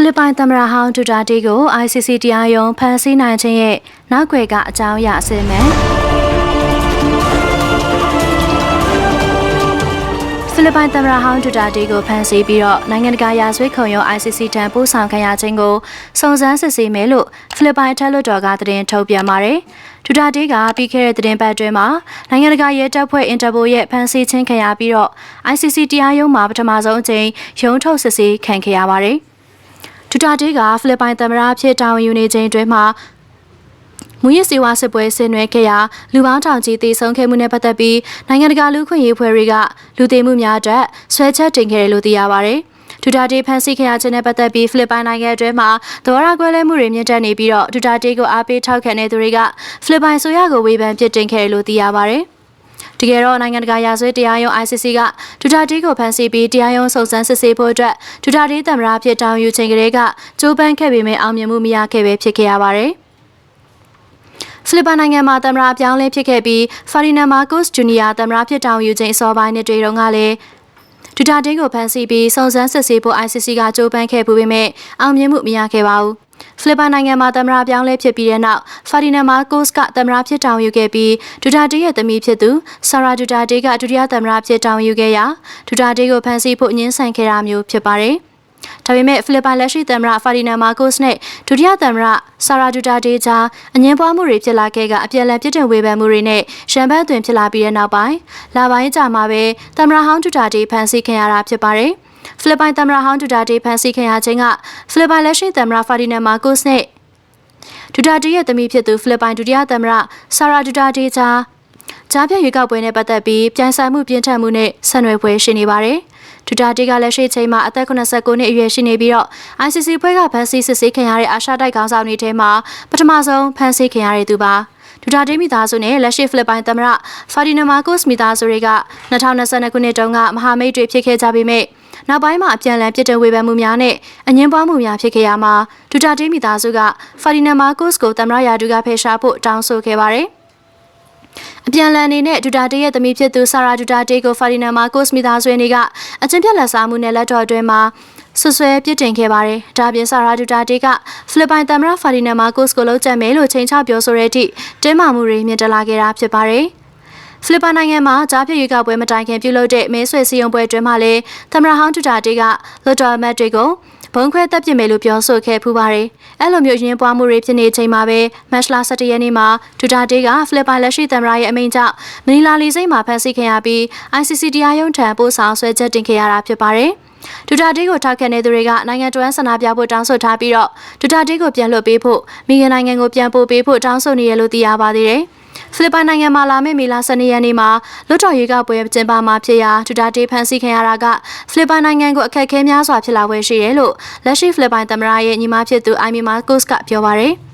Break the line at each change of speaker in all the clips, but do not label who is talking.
ဖိလစ်ပိုင်သမ္မတဟောင်းဒူတာတီကို ICC တရားရုံးဖမ်းဆီးနိုင်ခြင်းရဲ့နောက်ွယ်ကအကြောင်းအရာအစစ်မယ်ဖိလစ်ပိုင်သမ္မတဟောင်းဒူတာတီကိုဖမ်းဆီးပြီးတော့နိုင်ငံတကာရာဇဝတ်ခုံရုံး ICC ထံပို့ဆောင်ခံရခြင်းကိုစုံစမ်းစစ်ဆေးမယ်လို့ဖိလစ်ပိုင်ထက်လွှတ်တော်ကသတင်းထုတ်ပြန်ပါတယ်။ဒူတာတီကပြီးခဲ့တဲ့သတင်းပတ်အတွင်းမှာနိုင်ငံတကာရဲတပ်ဖွဲ့အင်တာပိုရဲ့ဖမ်းဆီးခြင်းခံရပြီးတော့ ICC တရားရုံးမှာပထမဆုံးအကြိမ်ရုံးထုတ်စစ်ဆေးခံခဲ့ရပါတယ်။ ဒူတာတီကဖိလစ်ပိုင်သမ္မတအဖြစ်တာဝန်ယူနေချိန်အတွင်းမှာမူရစ်စီဝါစစ်ပွဲဆင်နွှဲခဲ့ရာလူပေါင်းထောင်ချီသေဆုံးခဲ့မှုနဲ့ပတ်သက်ပြီးနိုင်ငံတကာလူ့ခွင့်ရေးဖွဲ့တွေကလူသေမှုများအတွက်ဆွဲချက်တင်ခဲ့တယ်လို့သိရပါဗျ။ဒူတာတေးဖန်ဆီးခဲ့ရခြင်းနဲ့ပတ်သက်ပြီးဖိလစ်ပိုင်နိုင်ငံအတွင်းမှာသဘောထားကွဲလွဲမှုတွေမြင့်တက်နေပြီးတော့ဒူတာတေးကိုအားပေးထောက်ခံတဲ့သူတွေကဖိလစ်ပိုင်ဆိုရကိုဝေဖန်ပစ်တင်ခဲ့တယ်လို့သိရပါဗျ။ တကယ်တော့နိုင်ငံတကာရာဇဝတ်တရားရုံး ICC ကဒူတာတီကိုဖမ်းဆီးပြီးတရားရုံးစုံစမ်းစစ်ဆေးဖို့အတွက်ဒူတာတီသမ္မတဖြစ်တောင်းယူချိန်ကလေးကကြိုးပမ်းခဲ့ပေမဲ့အောင်မြင်မှုမရခဲ့ပဲဖြစ်ခဲ့ရပါတယ်။ဖိလစ်ပိုင်နိုင်ငံမှာသမ္မတပြောင်းလဲဖြစ်ခဲ့ပြီးဖာရီနန်မာကုစ်ဂျူနီယာသမ္မတဖြစ်တောင်းယူချိန်အစောပိုင်းနှစ်တွေတုန်းကလည်း ဒူတာတင်းကိုဖမ်းဆီးပြီးစုံစမ်းစစ်ဆေးဖို့ ICC ကကြိုးပမ်းခဲ့ပူပေမဲ့အောင်မြင်မှုမရခဲ့ပါဘူး။ဖိလစ်ပိုင်နိုင်ငံမှာသမ္မတပြောင်းလဲဖြစ်ပြီးတဲ့နောက်ဖာဒီနန်မာကိုစ်ကသမ္မတဖြစ်တောင်းယူခဲ့ပြီးဒူတာတေးရဲ့သမီးဖြစ်သူဆာရာဒူတာတေးကဒုတိယသမ္မတဖြစ်တောင်းယူခဲ့ရာဒူတာတေးကိုဖမ်းဆီးဖို့ညှင်းဆန်ခဲ့တာမျိုးဖြစ်ပါတယ်။ ဒါပေမဲ့ဖိလစ်ပိုင်လက်ရှိသမ္မတဖာဒီနန်မာကိုစ်နဲ့ဒုတိယသမ္မတဆာရာဒူတာတေးကြားအငင်းပွားမှုတွေဖြစ်လာခဲ့ကအပြန်အလှန်ပြစ်တင်ဝေဖန်မှုတွေနဲ့ရန်ဘတ်သွင်ဖြစ်လာပြီးတဲ့နောက်ပိုင်းလပိုင်းကြာမှာပဲသမ္မတဟောင်းဒူတာတေးဖမ်းဆီးခံရတာဖြစ်ပါတယ်။ဖိလစ်ပိုင်သမ္မတဟောင်းဒူတာတေးဖမ်းဆီးခံရခြင်းကဖိလစ်ပိုင်လက်ရှိသမ္မတဖာဒီနန်မာကိုစ်နဲ့ဒူတာတေးရဲ့သမီးဖြစ်သူဖိလစ်ပိုင်ဒုတိယသမ္မတဆာရာဒူတာတေးကြားကြားပြရွေးကောက်ပွဲနဲ့ပတ်သက်ပြီးပြန်ဆိုင်မှုပြင်းထန်မှုနဲ့ဆက်နွယ်ပွဲရှိနေပါတယ်။ ဒူတာတီကလက်ရှိချိန်မှာအသက်89နှစ်အရွယ်ရှိနေပြီးတော့ ICC ဖွဲ့ကဖမ်းဆီးစစ်ဆေးခံရတဲ့အာရှတိုက်ခေါင်းဆောင်တွေထဲမှာပထမဆုံးဖမ်းဆီးခံရတဲ့သူပါဒူတာတေးမိသားစုနဲ့လက်ရှိဖိလစ်ပိုင်သမ္မတဖာဒီနာမာကိုစ်မိသားစုတွေက2022ခုနှစ်တုန်းကမဟာမိတ်တွေဖြစ်ခဲ့ကြပေမဲ့နောက်ပိုင်းမှာအပြန်အလှန်ပြစ်ဒဏ်ဝေဖန်မှုများနဲ့အငင်းပွားမှုများဖြစ်ခဲ့ရမှာဒူတာတေးမိသားစုကဖာဒီနာမာကိုစ်ကိုသမ္မတရာထူးကဖယ်ရှားဖို့တောင်းဆိုခဲ့ပါတယ် အပြန်လန်အနေနဲ့ဒူတာတေးရဲ့သမီးဖြစ်သူဆာရာဒူတာတေးကိုဖာဒီနန်မာကိုစ်မီသားဆွေနေကအချင်းပြက်လက်စားမှုနဲ့လက်တော်အတွင်းမှာဆွဆွဲပြစ်တင်ခဲ့ပါတယ်။ဒါပြင်ဆာရာဒူတာတေးကဖိလစ်ပိုင်သမ္မတဖာဒီနန်မာကိုစ်ကိုလုံးချက်မယ်လို့ချိန်ချပြောဆိုတဲ့အထိတင်းမာမှုတွေမြင့်တက်လာခဲ့တာဖြစ်ပါတယ်။ဖိလစ်ပိုင်နိုင်ငံမှာကြားပြရွေးကောက်ပွဲမတိုင်ခင်ပြုလုပ်တဲ့မဲဆွယ်စည်းရုံးပွဲအတွင်းမှာလည်းသမ္မတဟောင်းဒူတာတေးကလွတ်တော်အမတ်တွေကို ဘုံခွဲတပ်ပစ်မယ်လို့ပြောဆိုခဲ့ဖူးပါတယ်။အဲ့လိုမျိုးရင်းပွားမှုတွေဖြစ်နေချိန်မှာပဲမတ်လ17ရက်နေ့မှာဒူတာတေးကဖိလစ်ပိုင်လက်ရှိသမ္မတရဲ့အမိန့်ကြောင့်မနီလာလီစိတ်မှာဖမ်းဆီးခံရပြီး ICC တရားရုံးထံပို့ဆောင်ဆွဲချက်တင်ခဲ့ရတာဖြစ်ပါတယ်။ဒူတာတေးကိုထောက်ခံနေသူတွေကနိုင်ငံတော်ဆန္ဒပြဖို့တောင်းဆိုထားပြီးတော့ဒူတာတေးကိုပြန်လွှတ်ပေးဖို့မိခင်နိုင်ငံကိုပြန်ပို့ပေးဖို့တောင်းဆိုနေရလို့သိရပါသေးတယ်။ ဖိလစ်ပိုင်နိုင်ငံမှာလာမယ့်မေလ12ရက်နေ့မှာလွတ်တော်ရွေးကောက်ပွဲကျင်းပမှာဖြစ်ရာဒူတာတေးဖန်ဆီးခံရတာကဖိလစ်ပိုင်နိုင်ငံကိုအခက်အခဲများစွာဖြစ်လာပွဲရှိတယ်လို့လက်ရှိဖိလစ်ပိုင်သမ္မတရဲ့ညီမဖြစ်သူအိုင်မီမာကုစ်ကပြောပါရယ်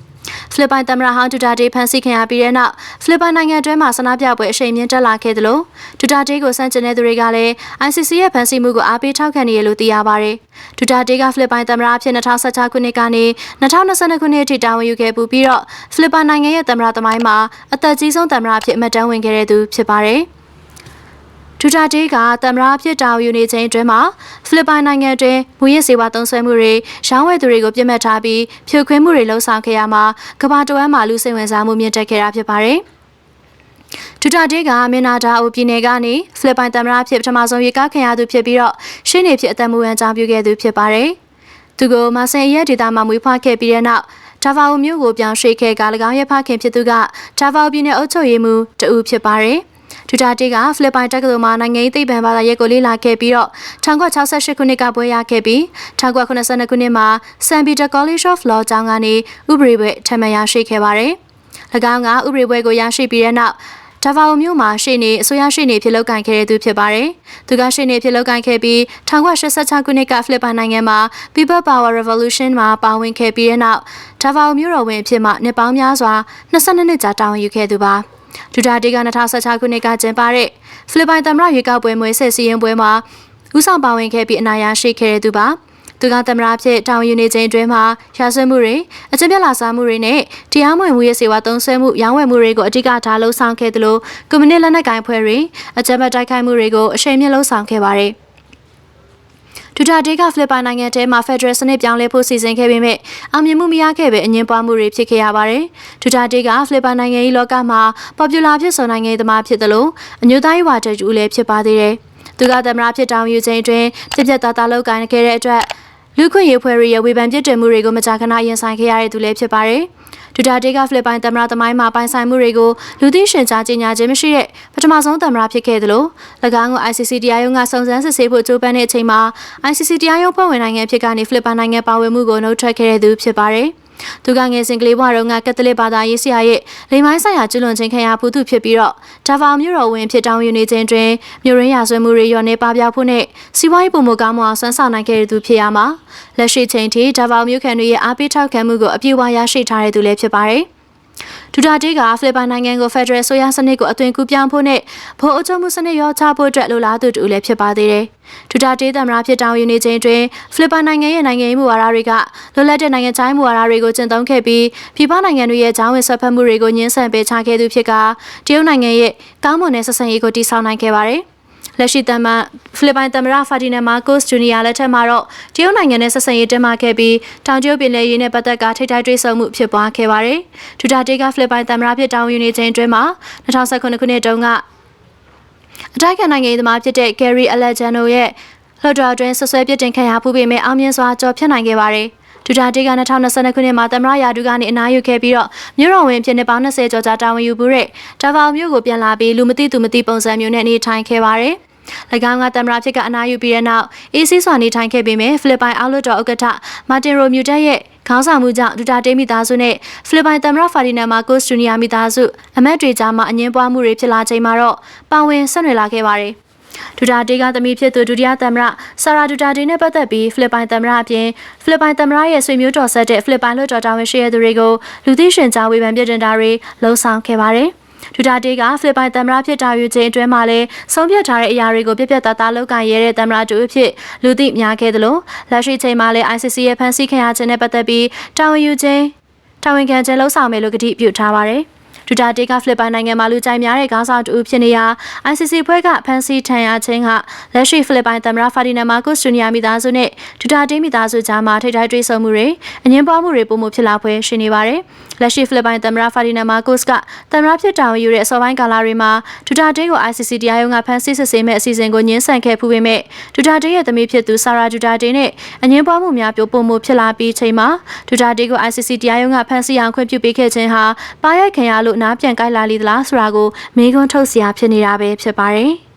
ဖိလစ်ပိုင်သမ္မတဟောင်းဒူတာတေးဖမ်းဆီးခံရပြီးတဲ့နောက်ဖိလစ်ပိုင်နိုင်ငံတွင်းမှာဆန္ဒပြပွဲအရှိန်မြင့်တက်လာခဲ့သလိုဒူတာတေးကိုစန့်ကျင်တဲ့သူတွေကလည်း ICC ရဲ့ဖမ်းဆီးမှုကိုအားပေးထောက်ခံနေရလို့သိရပါတယ်။ဒူတာတေးကဖိလစ်ပိုင်သမ္မတအဖြစ်2016ခုနှစ်ကနေ2022ခုနှစ်အထိတာဝန်ယူခဲ့ပူပြီးတော့ဖိလစ်ပိုင်နိုင်ငံရဲ့သမ္မတသမိုင်းမှာအသက်ကြီးဆုံးသမ္မတအဖြစ်အမှတ်တမ်းဝင်ခဲ့တဲ့သူဖြစ်ပါတယ်။ ဒူတာတေးကသမ္မတဖြစ်တာယူနေချိန်အတွင်းမှာဖိလစ်ပိုင်နိုင်ငံတွင်မူရစ်စေဝါသုံးစွဲမှုတွေရောင်းဝယ်သူတွေကိုပြစ်မှတ်ထားပြီးဖြိုခွင်းမှုတွေလှုံ့ဆော်ခဲ့ရမှာကမ္ဘာတဝန်းမှာလူစိတ်ဝင်စားမှုမြင့်တက်ခဲ့တာဖြစ်ပါတယ်။ဒူတာတေးကမင်နာဒါအိုပြည်နယ်ကနေဖိလစ်ပိုင်သမ္မတဖြစ်ပထမဆုံးရေကောက်ခံရသူဖြစ်ပြီးတော့ရှင်းနေဖြစ်အသက်မူဝမ်းကြောင်းပြုခဲ့သူဖြစ်ပါတယ်။သူကိုမဆင်ရဲ့ဒေတာမှာမွေးဖွားခဲ့ပြီးတဲ့နောက်ဒါဗာအိုမြို့ကိုပြောင်းရွှေ့ခဲ့က၎င်းရဲ့ဖခင်ဖြစ်သူကဒါဗာအိုပြည်နယ်အုပ်ချုပ်ရေးမှူးတဦးဖြစ်ပါတယ်။ ဒူတာတေးကဖိလစ်ပိုင်တက္ကသိုလ်မှာနိုင်ငံရေးသိပ္ပံဘာသာရပ်ကိုလေ့လာခဲ့ပြီးတော့1968ခုနှစ်ကဘွဲရခဲ့ပြီး1982ခုနှစ်မှာ San Peter College of Law ကျောင်းကနေဥပဒေဘွဲထပ်မံရရှိခဲ့ပါတယ်။၎င်းကဥပဒေဘွဲကိုရရှိပြီးတဲ့နောက်ဒါဗာအိုမြို့မှာရှေ့နေအစိုးရရှေ့နေဖြစ်လုပ်ကိုင်ခဲ့တဲ့သူဖြစ်ပါတယ်။သူကရှေ့နေဖြစ်လုပ်ကိုင်ခဲ့ပြီး1986ခုနှစ်ကဖိလစ်ပိုင်နိုင်ငံမှာ People Power Revolution မှာပါဝင်ခဲ့ပြီးတဲ့နောက်ဒါဗာအိုမြို့တော်ဝင်အဖြစ်မှနှစ်ပေါင်းများစွာ22နှစ်ကြာတာဝန်ယူခဲ့သူပါ။ ဒူတာတေးက2016ခုနှစ်ကကျင်းပတဲ့ဖိလစ်ပိုင်သမ္မတရွေးကောက်ပွဲမွေးဆက်စည်းရင်ပွဲမှာဦးဆောင်ပါဝင်ခဲ့ပြီးအနာရရှိခဲ့တဲ့သူပါသူကသမ္မတဖြစ်တောင်းယူနေခြင်းအတွင်းမှာရာဇဝတ်မှုတွေအကျင့်ပြလာစားမှုတွေနဲ့တရားမဝင်မှုရေးစေဝါသုံးဆွဲမှုရောင်းဝယ်မှုတွေကိုအဓိကထားလှုံ့ဆော်ခဲ့သလိုကွန်မြူနစ်လက်နက်ကိုင်ဖွဲ့တွေအကြမ်းဖက်တိုက်ခိုက်မှုတွေကိုအရှိန်မြင့်လှုံ့ဆော်ခဲ့ပါတယ်။ ဒဒူတာတေးကဖိလစ်ပိုင်နိုင်ငံထဲမှာဖက်ဒရယ်စနစ်ပြောင်းလဲဖို့စီစဉ်ခဲ့ပေမဲ့အောင်မြင်မှုမရခဲ့ပဲအငင်းပွားမှုတွေဖြစ်ခဲ့ရပါတယ်။ဒူတာတေးကဖိလစ်ပိုင်နိုင်ငံရေးလောကမှာပေါ်ပူလာဖြစ်ဆောင်နိုင်ငံရေးသမားဖြစ်တယ်လို့အညိုသားရေးဝါဒတူလည်းဖြစ်ပါသေးတယ်။သူကသမ္မတဖြစ်တောင်းယူခြင်းအတွင်းပြက်ပြက်သားသားလောက်ကိုင်ခဲ့တဲ့အတွက်လူခွင့်ရေးဖွဲ့ရဲ့ဝေဖန်ပြစ်တင်မှုတွေကိုမကြာခဏရင်ဆိုင်ခဲ့ရတဲ့သူလည်းဖြစ်ပါတယ်။ ဒူတာတေးကဖိလစ်ပိုင်သမ္မတသမိုင်းမှာပိုင်ဆိုင်မှုတွေကိုလူသိရှင်ကြားကြေညာခြင်းမရှိတဲ့ပထမဆုံးသမ္မတဖြစ်ခဲ့တယ်လို့၎င်းကို ICC တရားရုံးကစုံစမ်းစစ်ဆေးဖို့ကြိုးပမ်းတဲ့အချိန်မှာ ICC တရားရုံးဖွဲ့ဝင်နိုင်ငံဖြစ်ကနေဖိလစ်ပိုင်နိုင်ငံပါဝင်မှုကိုနှုတ်ထွက်ခဲ့တဲ့သူဖြစ်ပါတယ်။ သူကငယ်စဉ်ကလေးဘဝတုန်းကကက်သလစ်ဘာသာရေးဆရာရဲ့လိမ်မိုင်းဆိုင်ရာကျွလွန်ခြင်းခံရဖူးသူဖြစ်ပြီးတော့ဒါဗာမြို့တော်ဝင်ဖြစ်တောင်းယူနေခြင်းတွင်မြို့ရင်းရာဇဝဲမှုတွေရောနေပပျောက်ဖို့နဲ့စီးပွားရေးပုံမကောင်းမအောင်ဆွမ်းဆောင်နိုင်ခဲ့တဲ့သူဖြစ်ရမှာလက်ရှိချိန်ထိဒါဗာမြို့ခံတွေရဲ့အားပေးထောက်ခံမှုကိုအပြည့်အဝရရှိထားတဲ့သူလည်းဖြစ်ပါတယ်။ ဒူတာတေးကဖိလစ်ပိုင်နိုင်ငံကိုဖက်ဒရယ်ဆိုရစနစ်ကိုအသွင်ကူးပြောင်းဖို့နဲ့ဗဟိုအုပ်ချုပ်မှုစနစ်ရောချဖို့အတွက်လိုလားသူတူလည်းဖြစ်ပါသေးတယ်။ဒူတာတေးသမ္မတဖြစ်တောင်းယူနေခြင်းတွင်ဖိလစ်ပိုင်နိုင်ငံရဲ့နိုင်ငံရေးမူဝါဒတွေကလွတ်လပ်တဲ့နိုင်ငံခြားရေးမူဝါဒတွေကိုကျင့်သုံးခဲ့ပြီးပြည်ပနိုင်ငံတွေရဲ့ဂျောင်းဝင်ဆက်ဖက်မှုတွေကိုညှင်းဆန်ပေးချခဲ့သူဖြစ်ကတရုတ်နိုင်ငံရဲ့ကောင်းမွန်တဲ့ဆက်ဆံရေးကိုတည်ဆောက်နိုင်ခဲ့ပါတယ်။ လက်ရှိတမန်ဖိလစ်ပိုင်သမ္မတဖာဒီနန်မာကိုစ်ဂျူနီယာလက်ထက်မှာတော့တရုတ်နိုင်ငံနဲ့ဆက်ဆံရေးတင်းမာခဲ့ပြီးတောင်တရုတ်ပင်လယ်ရေးနဲ့ပတ်သက်ကထိပ်တိုက်တွေ့ဆုံမှုဖြစ်ပွားခဲ့ပါတယ်။ဒူတာတေးကဖိလစ်ပိုင်သမ္မတဖြစ်တောင်းယူနေချိန်အတွင်းမှာ2019ခုနှစ်တုန်းကအတိုက်ခံနိုင်ငံရေးသမားဖြစ်တဲ့ Gary Alejandro ရဲ့လွှတ်တော်အတွင်းဆွဆွဲပြစ်တင်ခံရမှုပေမဲ့အောင်မြင်စွာကြော်ဖြတ်နိုင်ခဲ့ပါတယ်။ ဒူတာတေးက2022ခုနှစ်မှာသမ္မတရာထူးကနေအနားယူခဲ့ပြီးတော့မြို့တော်ဝင်ဖြစ်နေပေါင်း20ကျော်ကြာတာဝန်ယူမှုတဲ့ဒါဗာမြို့ကိုပြန်လာပြီးလူမသိသူမသိပုံစံမျိုးနဲ့နေထိုင်ခဲ့ပါတယ်။၎င်းကတမရာဖြစ်ကအနားယူပြီးတဲ့နောက်အေးဆေးစွာနေထိုင်ခဲ့ပေမဲ့ဖိလစ်ပိုင်အောက်လွှတ်တော်ဥက္ကဋ္ဌမာတင်ရိုမြူတက်ရဲ့ခေါင်းဆောင်မှုကြောင့်ဒူတာတေးမိသားစုနဲ့ဖိလစ်ပိုင်သမ္မတဖာဒီနန်မာကိုစ်ဂျူနီယာမိသားစုအမတ်တွေကြားမှာအငင်းပွားမှုတွေဖြစ်လာချိန်မှာတော့ပါဝင်ဆက်နွယ်လာခဲ့ပါတယ် ဒူတာတေးကသမီးဖြစ်သူဒုတိယသမ္မတဆာရာဒူတာတေးနဲ့ပတ်သက်ပြီးဖိလစ်ပိုင်သမ္မတအပြင်ဖိလစ်ပိုင်သမ္မတရဲ့ဆွေမျိုးတော်ဆက်တဲ့ဖိလစ်ပိုင်လွှတ်တော်တာဝန်ရှိတဲ့သူတွေကိုလူသိရှင်ကြားဝေဖန်ပြစ်တင်တာတွေလှုံ့ဆော်ခဲ့ပါတယ်။ဒူတာတေးကဖိလစ်ပိုင်သမ္မတဖြစ်တာယူခြင်းအတွင်းမှာလည်းဆုံးဖြတ်ထားတဲ့အရာတွေကိုပြပြတသားလုပ်ကိုင်ရတဲ့သမ္မတတူအဖြစ်လူသိများခဲ့သလိုလက်ရှိချိန်မှာလည်း ICC ရဲ့ဖန်ဆီးခံရခြင်းနဲ့ပတ်သက်ပြီးတာဝန်ယူခြင်းတာဝန်ခံခြင်းလှုံ့ဆော်မယ်လို့ကတိပြုထားပါတယ်။ ဒူတာတေးကဖိလစ်ပိုင်နိုင်ငံမှာလူကြိုက်များတဲ့ခေါင်းဆောင်တူဖြစ်နေရာ ICC ဖွဲ့ကဖန်စီထန်ရချင်းကလက်ရှိဖိလစ်ပိုင်သမ္မတဖာဒီနန်မာကိုစ်ဂျူနီယာမိသားစုနဲ့ဒူတာတေးမိသားစုကြားမှာထိပ်တိုက်တွေ့ဆုံမှုတွေအငင်းပွားမှုတွေပုံမှုဖြစ်လာဖွယ်ရှိနေပါတယ်။လက်ရှိဖိလစ်ပိုင်သမ္မတဖာဒီနန်မာကိုစ်ကသမ္မတဖြစ်တာဝန်ယူတဲ့အစောပိုင်းကာလတွေမှာဒူတာတေးကို ICC တရားရုံးကဖန်ဆီးစစ်ဆေးမဲ့အစီအစဉ်ကိုညှင်းဆန်ခဲ့ဖူးပေမဲ့ဒူတာတေးရဲ့သမီးဖြစ်သူဆာရာဒူတာတေးနဲ့အငင်းပွားမှုများပြိုပုံမှုဖြစ်လာပြီးချိန်မှာဒူတာတေးကို ICC တရားရုံးကဖန်ဆီးအောင်ခွင့်ပြုပေးခဲ့ခြင်းဟာပါရိုက်ခံရလို့နားပြန်ကိုက်လာလိသလားဆိုတာကိုမေးခွန်းထုတ်စရာဖြစ်နေတာပဲဖြစ်ပါတယ်။